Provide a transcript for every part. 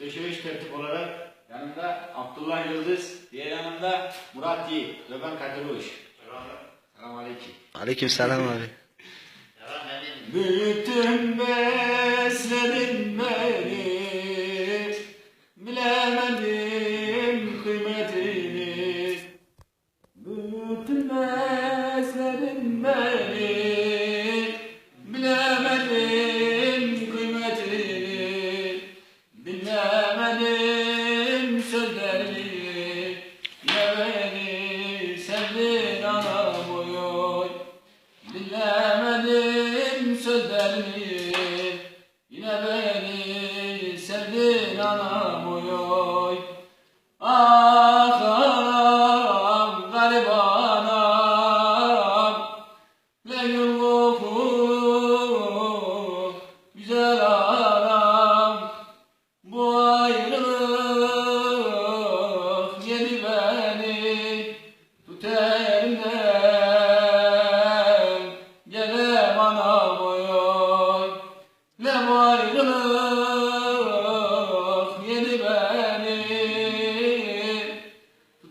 döşemiş tertip olarak yanımda Abdullah Yıldız, diğer yanımda Murat Yiğit ve ben Kadir Uğuş. Selamun Aleyküm. Aleykümselam abi. Büyüttün besledin beni Bilemedim kıymetini Büyüttün besledin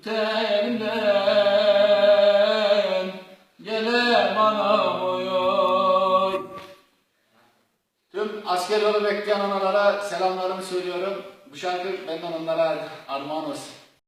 Tut elimden Gelem anam oy Tüm asker yolu bekleyen analara selamlarımı söylüyorum. Bu şarkı benden onlara armağan olsun.